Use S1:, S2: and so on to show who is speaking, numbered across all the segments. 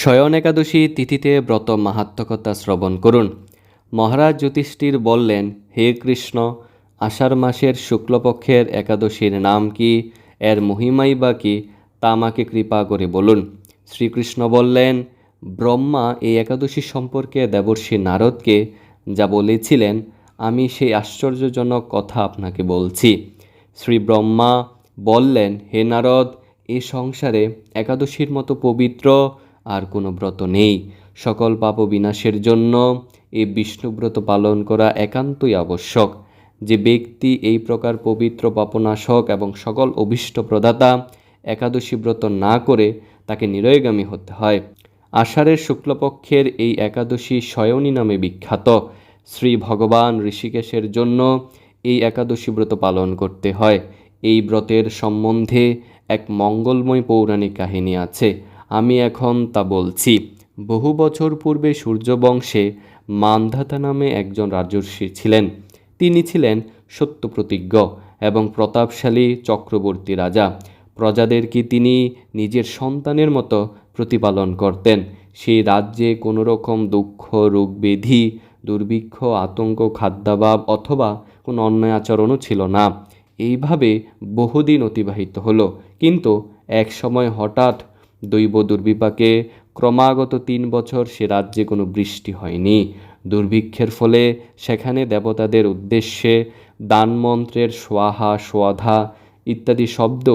S1: শয়ন একাদশী তিথিতে ব্রত মাহাত্মকতা শ্রবণ করুন। মহারাজ যুধিষ্ঠির বললেন, হে কৃষ্ণ, আষাঢ় মাসের শুক্লপক্ষের একাদশীর নাম কি? এর মহিমাই বা কি? তা আমাকে কৃপা করে বলুন। শ্রীকৃষ্ণ বললেন, ব্রহ্মা এই একাদশী সম্পর্কে দেবর্ষী নারদকে যা বলেছিলেন, আমি সেই আশ্চর্যজনক কথা আপনাকে বলছি। শ্রী ব্রহ্মা বললেন, হে নারদ, এ সংসারে একাদশীর মতো পবিত্র আর কোনো ব্রত নেই। সকল পাপ বিনাশের জন্য এই বিষ্ণুব্রত পালন করা একান্তই আবশ্যক। যে ব্যক্তি এই প্রকার পবিত্র পাপনাশক এবং সকল অভীষ্ট প্রদাতা একাদশী ব্রত না করে তাকে নিরয়গামী হতে হয়। আষাঢ়ের শুক্লপক্ষের এই একাদশী শয়নী নামে বিখ্যাত। শ্রী ভগবান ঋষিকেশের জন্য এই একাদশী ব্রত পালন করতে হয়। এই ব্রতের সম্বন্ধে এক মঙ্গলময় পৌরাণিক কাহিনী আছে। আমি এখন তা বলছি। বহু বছর পূর্বে সূর্যবংশে মান্ধাতা নামে একজন রাজর্ষি ছিলেন। তিনি ছিলেন সত্যপ্রতিজ্ঞ এবং প্রতাপশালী চক্রবর্তী রাজা। প্রজাদেরকে তিনি নিজের সন্তানের মতো প্রতিপালন করতেন? সেই রাজ্যে কোনো রকম দুঃখ রোগ ব্যাধি দুর্ভিক্ষ, আতঙ্ক, খাদ্যাভাব অথবা কোনো অন্যায় আচরণও ছিল না। এইভাবে বহুদিন অতিবাহিত হলো। কিন্তু এক সময় হঠাৎ দৈব দুর্বিপাকে ক্রমাগত তিন বছর সে রাজ্যে কোনো বৃষ্টি হয়নি। দুর্ভিক্ষের ফলে সেখানে দেবতাদের উদ্দেশ্যে দানমন্ত্রের সোয়াহা, সোয়াধা ইত্যাদি শব্দ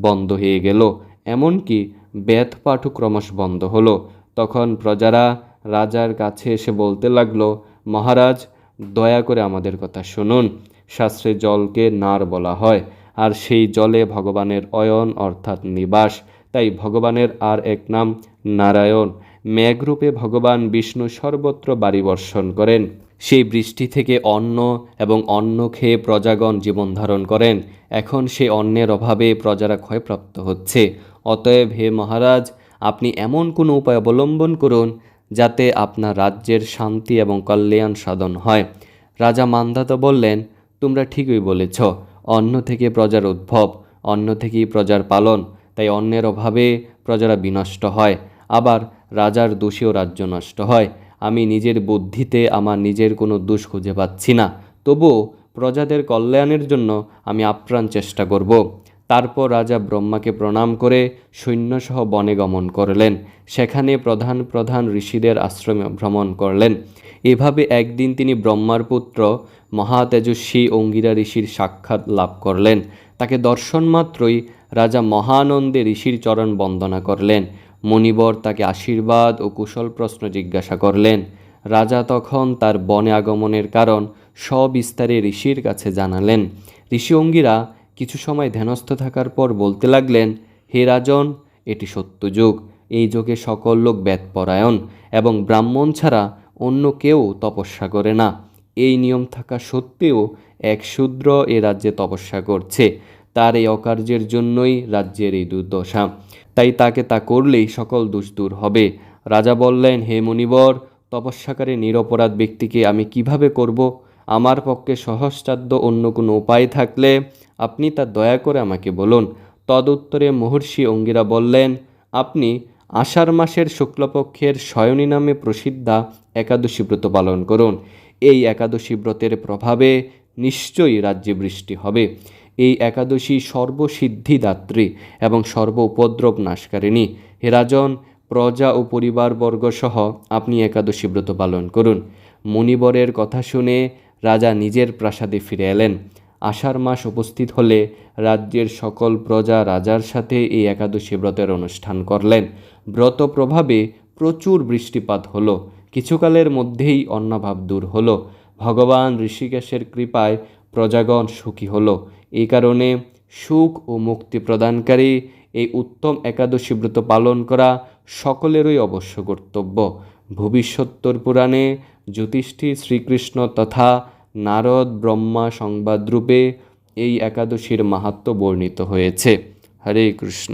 S1: বন্ধ হয়ে গেল। এমনকি বেদ পাঠও ক্রমশ বন্ধ হলো। তখন প্রজারা রাজার কাছে এসে বলতে লাগল, মহারাজ, দয়া করে আমাদের কথা শুনুন। শাস্ত্রে জলকে নার বলা হয়, আর সেই জলে ভগবানের অয়ন অর্থাৎ নিবাস। তাই ভগবানের আর এক নাম নারায়ণ। মেঘরূপে ভগবান বিষ্ণু সর্বত্র বাড়ি বর্ষণ করেন। সেই বৃষ্টি থেকে অন্ন এবং অন্ন খেয়ে প্রজাগণ জীবন ধারণ করেন। এখন সে অন্নের অভাবে প্রজারা ক্ষয়প্রাপ্ত হচ্ছে। অতএব হে মহারাজ, আপনি এমন কোনো উপায় অবলম্বন করুন যাতে আপনার রাজ্যের শান্তি এবং কল্যাণ সাধন হয়। রাজা মান্ধাতা বললেন, তোমরা ঠিকই বলেছ। অন্ন থেকে প্রজার উদ্ভব, অন্ন থেকেই প্রজার পালন। তাই অন্যের অভাবে প্রজারা বিনষ্ট হয়, আবার রাজার দোষেও রাজ্য নষ্ট হয়। আমি নিজের বুদ্ধিতে আমার নিজের কোনো দোষ খুঁজে পাচ্ছি না। তবুও প্রজাদের কল্যাণের জন্য আমি আপ্রাণ চেষ্টা করব। তারপর রাজা ব্রহ্মাকে প্রণাম করে সৈন্যসহ বনে গমন করলেন। সেখানে প্রধান প্রধান ঋষিদের আশ্রমে ভ্রমণ করলেন। এভাবে একদিন তিনি ব্রহ্মার পুত্র মহাতেজস্বী অঙ্গিরা ঋষির সাক্ষাৎ লাভ করলেন। তাকে দর্শন মাত্রই রাজা মহানন্দে ঋষির চরণ বন্দনা করলেন। মণিবর তাকে আশীর্বাদ ও কুশল প্রশ্ন জিজ্ঞাসা করলেন। রাজা তখন তার বনে আগমনের কারণ সবিস্তারে ঋষির কাছে জানালেন। ঋষি অঙ্গিরা কিছু সময় ধ্যানস্থ থাকার পর বলতে লাগলেন, হে রাজন, এটি সত্য যুগ। এই যুগে সকল লোক বেদপরায়ণ এবং ব্রাহ্মণ ছাড়া অন্য কেউ তপস্যা করে না। এই নিয়ম থাকা সত্ত্বেও এক শূদ্র এ রাজ্যে তপস্যা করছে। তার এই অকার্যের জন্যই রাজ্যের এই দুর্দশা। তাই তাকে তা করলেই সকল দোষ দূর হবে। রাজা বললেন, হে মণিবর, তপস্যাকারী নিরপরাধ ব্যক্তিকে আমি কীভাবে করব? আমার পক্ষে সহজসাধ্য অন্য কোনো উপায় থাকলে আপনি তা দয়া করে আমাকে বলুন। তদুত্তরে মহর্ষি অঙ্গিরা বললেন, আপনি আষাঢ় মাসের শুক্লপক্ষের শয়নী নামে প্রসিদ্ধা একাদশী ব্রত পালন করুন। এই একাদশী ব্রতের প্রভাবে নিশ্চয়ই রাজ্যে বৃষ্টি হবে। এই একাদশী সর্বসিদ্ধিদাত্রী এবং সর্ব উপদ্রব নাশকারিণী। হে রাজন, প্রজা ও পরিবারবর্গ সহ আপনি একাদশী ব্রত পালন করুন। মুনিবরের কথা শুনে রাজা নিজের প্রাসাদে ফিরে এলেন। আষাঢ় মাস উপস্থিত হলে রাজ্যের সকল প্রজা রাজার সাথে এই একাদশী ব্রতের অনুষ্ঠান করলেন। ব্রত প্রভাবে প্রচুর বৃষ্টিপাত হলো। কিছুকালের মধ্যেই অন্নাভাব দূর হলো। ভগবান ঋষিকেশের কৃপায় প্রজাগণ সুখী হলো। এই কারণে সুখ ও মুক্তি প্রদানকারী এই উত্তম একাদশী ব্রত পালন করা সকলেরই অবশ্য কর্তব্য। ভবিষ্যত্তর পুরাণে জ্যোতিষ্ঠি শ্রীকৃষ্ণ তথা নারদ ব্রহ্মা সংবাদরূপে এই একাদশীর মাহাত্ম বর্ণিত হয়েছে। হরে কৃষ্ণ।